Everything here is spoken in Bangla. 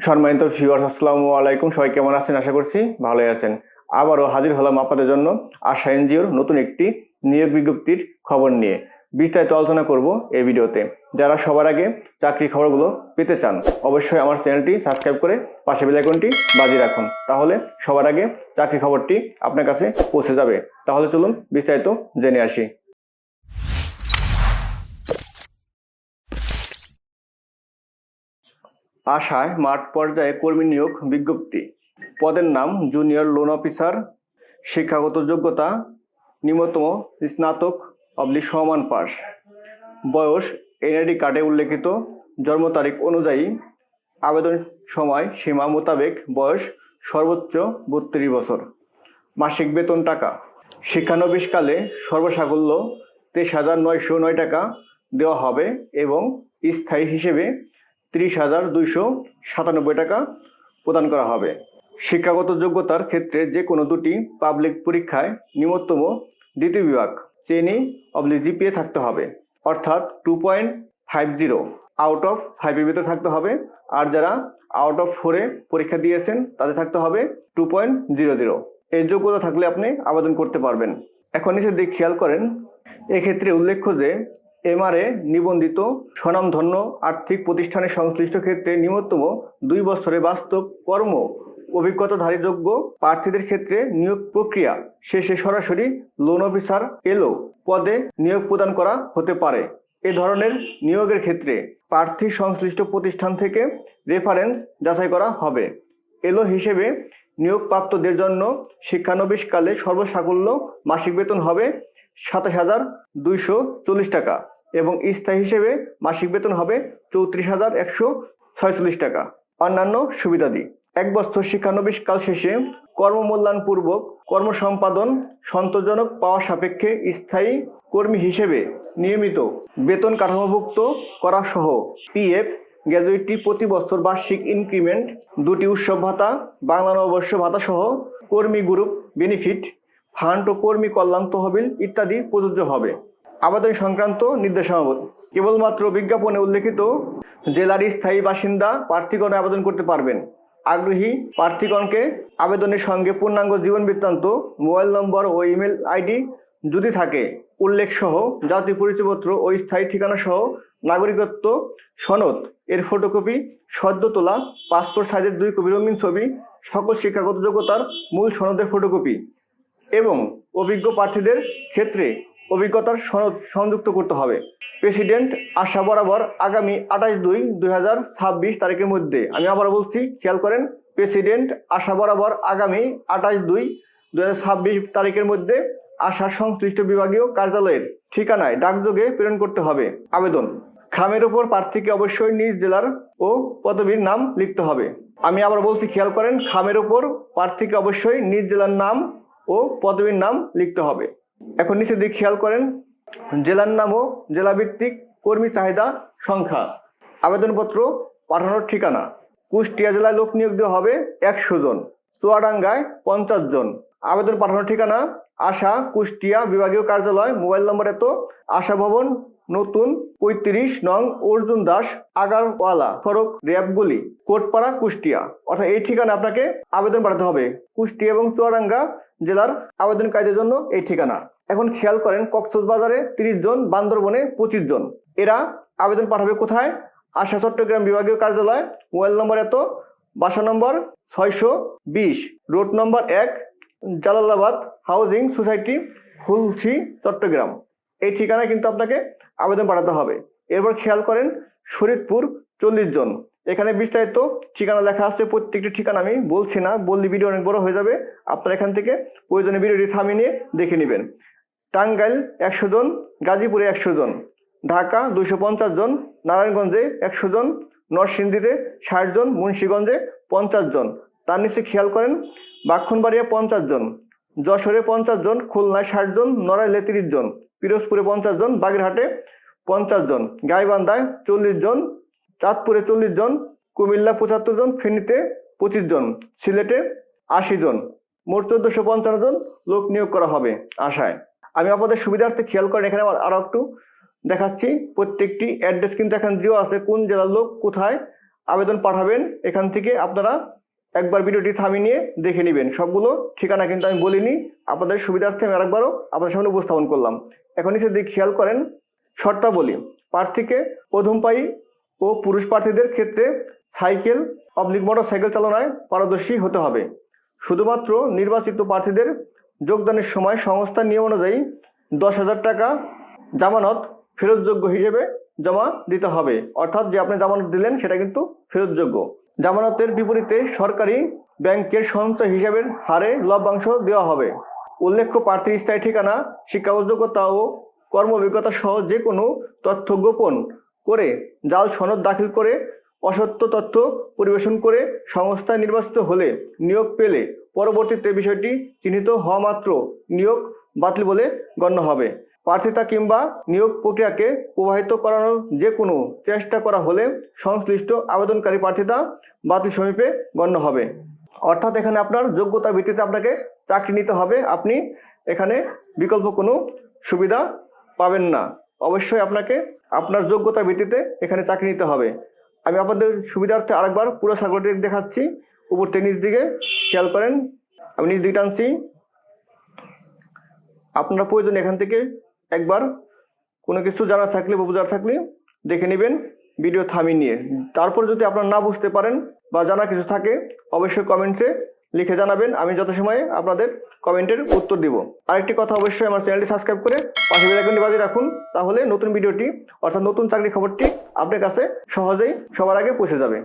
সম্মানিত ভিউয়ার্স আসসালামু আলাইকুম। সবাই কেমন আছেন? আশা করছি ভালোই আছেন। আবারও হাজির হলাম আপনাদের জন্য আশা এনজিওর নতুন একটি নিয়োগ বিজ্ঞপ্তির খবর নিয়ে। বিস্তারিত আলোচনা করব এই ভিডিওতে। যারা সবার আগে চাকরি খবরগুলো পেতে চান, অবশ্যই আমার চ্যানেলটি সাবস্ক্রাইব করে পাশে বেল আইকনটি বাজিয়ে রাখুন। তাহলে সবার আগে চাকরি খবরটি আপনার কাছে পৌঁছে যাবে। তাহলে চলুন বিস্তারিত জেনে আসি। আশায় মাঠ পর্যায়ে কর্মী নিয়োগ বিজ্ঞপ্তি। পদের নাম জুনিয়র লোন অফিসার, শিক্ষাগত যোগ্যতা, নিম্নতম স্নাতক অবলিক সমান পাস বয়স এনআইডি কার্ডে উল্লেখিত, জন্ম তারিখ অনুযায়ী আবেদন সময় সীমা মোতাবেক বয়স সর্বোচ্চ বত্রিশ বছর। মাসিক বেতন টাকা। শিক্ষানবিশকালে সর্বসাকল্য তেইশ হাজার নয়শো নয় টাকা দেওয়া হবে এবং স্থায়ী হিসেবে ত্রিশ হাজার দুইশো সাতানব্বই টাকা প্রদান করা হবে। শিক্ষাগত যোগ্যতার ক্ষেত্রে যে কোনো দুটি পাবলিক পরীক্ষায় নিম্নতম দ্বিতীয় বিভাগ চেনি অবলি জিপিএ থাকতে হবে। অর্থাৎ two point five zero out of ফাইভের ভিতরে থাকতে হবে। আর যারা আউট অফ ফোরে পরীক্ষা দিয়েছেন, তাদের থাকতে হবে টু পয়েন্ট জিরো জিরো। এর যোগ্যতা থাকলে আপনি আবেদন করতে পারবেন। এখন এসে দিক খেয়াল করেন, এক্ষেত্রে উল্লেখ্য যে এমআরএ নিবন্ধিত স্বনামধন্য আর্থিক প্রতিষ্ঠানের সংশ্লিষ্ট ক্ষেত্রে নিম্নতম দুই বছরের বাস্তব কর্ম অভিজ্ঞতাধারী যোগ্য প্রার্থীদের ক্ষেত্রে নিয়োগ প্রক্রিয়া শেষে সরাসরি লোন অফিসার এলো। পদে নিয়োগ প্রদান করা হতে পারে। এ ধরনের নিয়োগের ক্ষেত্রে প্রার্থী সংশ্লিষ্ট প্রতিষ্ঠান থেকে রেফারেন্স যাচাই করা হবে। এলো হিসেবে নিয়োগপ্রাপ্তদের জন্য শিক্ষানবিশকালে সর্বসাকুল্য মাসিক বেতন হবে সাতাশ হাজার দুইশো চল্লিশ টাকা। এবং স্থায়ী হিসেবে মাসিক বেতন হবে চৌত্রিশ হাজার একশো ছয়চল্লিশ টাকা। অন্যান্য সুবিধাদি। এক বছর শিক্ষানবিশ কাল শেষে কর্মমূল্যায়ন পূর্বক কর্ম সম্পাদন সন্তোষজনক পাওয়া সাপেক্ষে স্থায়ী কর্মী হিসেবে নিয়মিত বেতন কাঠামোভুক্ত করা সহ পিএফ গ্র্যাজুয়েটটি প্রতি বছর বার্ষিক ইনক্রিমেন্ট, দুটি উৎসব ভাতা, বাংলা নববর্ষ ভাতা সহ কর্মী গ্রুপ বেনিফিট, ফান্ড ও কর্মী কল্যাণ তহবিল ইত্যাদি প্রযোজ্য হবে। আবেদন সংক্রান্ত নির্দেশনাবলী কেবলমাত্র বিজ্ঞাপনে উল্লেখিত জেলার স্থায়ী বাসিন্দা প্রার্থীগণ আবেদন করতে পারবেন। আগ্রহী প্রার্থীগণকে আবেদনের সঙ্গে পূর্ণাঙ্গ জীবন বৃত্তান্ত, মোবাইল নম্বর ও ইমেল আইডি যদি থাকে উল্লেখ সহ জাতীয় পরিচয়পত্র ও স্থায়ী ঠিকানা সহ নাগরিকত্ব সনদ, এর ফটোকপি, সদ্য তোলা, পাসপোর্ট সাইজের দুই কপি রঙিন ছবি, সকল শিক্ষাগত যোগ্যতার মূল সনদের ফটোকপি এবং অভিজ্ঞ প্রার্থীদের ক্ষেত্রে অভিজ্ঞতার সনদ সংযুক্ত করতে হবে। প্রেসিডেন্ট আশা বরাবর আগামী আঠাশ দুই দুই তারিখের মধ্যে। আমি আবার বলছি, খেয়াল করেন, প্রেসিডেন্ট আশা বরাবর আগামী আঠাশ দুই দুই তারিখের মধ্যে আশা সংশ্লিষ্ট বিভাগীয় কার্যালয়ের ঠিকানায় ডাকযোগে প্রেরণ করতে হবে। আবেদন। খামের ওপর প্রার্থীকে অবশ্যই নিজ জেলার ও পদবীর নাম লিখতে হবে। আমি আবার বলছি, খেয়াল করেন, খামের ওপর প্রার্থীকে অবশ্যই নিজ জেলার নাম ও পদবীর নাম লিখতে হবে। এখন নিচে দিক খেয়াল করেন, জেলার নাম ও জেলাভিত্তিক কর্মী চাহিদা সংখ্যা, আবেদনপত্র, পাঠানোর ঠিকানা। কুষ্টিয়া জেলায় লোক নিয়োগ দেওয়া হবে একশো জন, চুয়াডাঙ্গায় পঞ্চাশ জন। আবেদন পাঠানোর ঠিকানা, আশা কুষ্টিয়া বিভাগীয় কার্যালয়, মোবাইল নম্বর এত, আশা ভবন নতুন পঁয়ত্রিশ নং অর্জুন দাস আগারওয়ালা সড়ক র্যাবগুলি, কোটপাড়া, কুষ্টিয়া। অর্থাৎ এই ঠিকানা আপনাকে আবেদন পাঠাতে হবে। কুষ্টিয়া এবং চুয়াডাঙ্গা জেলার আবেদনকারীদের জন্য এই ঠিকানা। এখন খেয়াল করেন, কক্সবাজারে তিরিশ জন, বান্দরবনে পঁচিশ জন। এরা আবেদন পাঠাবে কোথায়? আশা চট্টগ্রাম বিভাগীয় কার্যালয়, মোবাইল নম্বর এত, বাসা নম্বর ছয়শো বিশ, রোড নম্বর এক, জালালাবাদ হাউজিং সোসাইটি, হুলছি, চট্টগ্রাম। এই ঠিকানায় কিন্তু আপনাকে আবেদন পাঠাতে হবে। এরপর খেয়াল করেন শরীদপুর চল্লিশ জন। এখানে বিস্তারিত ঠিকানা লেখা আছে, প্রত্যেকটি ঠিকানা আমি বলছি না, বললে ভিডিও অনেক বড় হয়ে যাবে। আপনারা এখান থেকে প্রয়োজনে ভিডিওটি থামিয়ে নিয়ে দেখে নেবেন। টাঙ্গাইল একশো জন, গাজীপুরে একশো জন, ঢাকা দুইশো পঞ্চাশ জন, নারায়ণগঞ্জে একশো জন, নরসিংদীতে ষাট জন, মুন্সীগঞ্জে পঞ্চাশ জন। তার নিচে খেয়াল করেন, বাক্ষণবাড়িয়া পঞ্চাশ জন, যশোরে পঞ্চাশ জন, খুলনায় ষাট জন, নড়াইলে তিরিশ জন, পিরোজপুরে পঞ্চাশ জন, বাগেরহাটে পঞ্চাশ জন, গাইবান্ধায় চল্লিশ জন, চাঁদপুরে চল্লিশ জন, কুমিল্লা পঁচাত্তর জন, ফেনীতে পঁচিশ জন, সিলেটে আশি জন, মোট চোদ্দশো পঞ্চান্ন জন লোক নিয়োগ করা হবে আশায়। আমি আপনাদের সুবিধার্থে খেয়াল করেন, এখানে আরও একটু দেখাচ্ছি। প্রত্যেকটি অ্যাড্রেস কিন্তু এখানে দেওয়া আছে, কোন জেলার লোক কোথায় আবেদন পাঠাবেন, এখান থেকে আপনারা একবার ভিডিওটি থামিয়ে নিয়ে দেখে নেবেন। সবগুলো ঠিকানা কিন্তু আমি বলিনি, আপনাদের সুবিধার্থে আমি আরেকবারও আপনার সামনে উপস্থাপন করলাম। এখন দিকে খেয়াল করেন শর্তাবলী। প্রার্থীকে প্রথমপায়ী ও পুরুষ প্রার্থীদের ক্ষেত্রে সাইকেল, পাবলিক মোটর সাইকেল চালনায় পারদর্শী হতে হবে। শুধুমাত্র নির্বাচিত প্রার্থীদের যোগদানের সময় সংস্থার নিয়ম অনুযায়ী দশ হাজার টাকা জামানত ফেরতযোগ্য হিসেবে জমা দিতে হবে। অর্থাৎ যে আপনি জামানত দিলেন, সেটা কিন্তু ফেরতযোগ্য। জামানতের বিপরীতে সরকারি ব্যাংকের সঞ্চয় হিসাবের হারে লভ্যাংশ দেওয়া হবে। উল্লেখ্য প্রার্থীর স্থায়ী ঠিকানা শিক্ষাগত যোগ্যতা ও কর্ম অভিজ্ঞতা সহ যে কোনো তথ্য গোপন করে জাল সনদ দাখিল করে, অসত্য তথ্য পরিবেশন করে সংস্থায় নির্বাচিত হলে নিয়োগ পেলে পরবর্তীতে বিষয়টি চিহ্নিত হওয়া মাত্র নিয়োগ বাতিল বলে গণ্য হবে। প্রার্থিতা কিংবা নিয়োগ প্রক্রিয়াকে প্রবাহিত করানোর যে কোনো চেষ্টা করা হলে সংশ্লিষ্ট আবেদনকারী প্রার্থিতা বাতিল সমীপে গণ্য হবে। অর্থাৎ এখানে আপনার যোগ্যতা ভিত্তিতে আপনাকে চাকরি নিতে হবে। আপনি এখানে বিকল্প কোনো সুবিধা পাবেন না। অবশ্যই আপনাকে আপনার যোগ্যতার ভিত্তিতে এখানে চাকরি নিতে হবে। আমি আপনাদের সুবিধার্থে আরেকবার পুরো সাগরটি দেখাচ্ছি। উপর থেকে নিচ দিকে খেয়াল করেন। আমি নিচ দিকে টানছি। আপনারা প্রয়োজন এখান থেকে একবার কোনো কিছু জানা থাকলে বা বোঝার থাকলে দেখে নেবেন ভিডিও থামিয়ে নিয়ে। তারপর যদি আপনারা না বুঝতে পারেন বা জানা কিছু থাকে, অবশ্যই কমেন্টে লিখে জানাবেন, আমি যত সময়ে আপনাদের কমেন্টের উত্তর দিব। আরেকটি কথা অবশ্যই আমার চ্যানেলটি সাবস্ক্রাইব করে পাশে বেলাইকনটি বাজিয়ে রাখুন, তাহলে নতুন ভিডিওটি, অর্থাৎ নতুন চাকরি খবরটি আপনার কাছে সহজেই সবার আগে পৌঁছে যাবে।